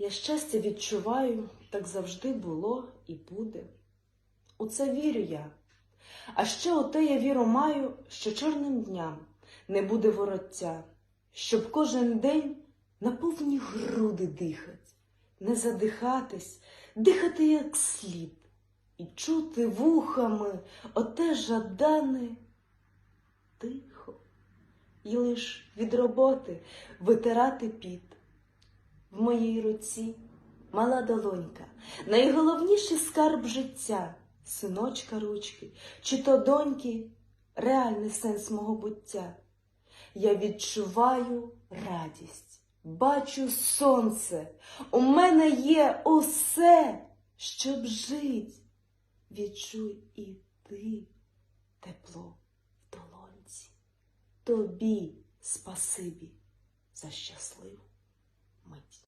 Я щастя відчуваю, так завжди було і буде. У це вірю я. А ще у те я віру маю, що чорним дням не буде вороття, щоб кожен день на повні груди дихать, не задихатись, дихати як слід, і чути вухами оте жадане тихо, і лиш від роботи витирати піт. В моїй руці мала долонька, найголовніший скарб життя, синочка ручки, чи то доньки, реальний сенс мого буття. Я відчуваю радість, бачу сонце, у мене є усе, щоб жить. Відчуй і ти тепло в долонці. Тобі спасибі за щасливу Wimps.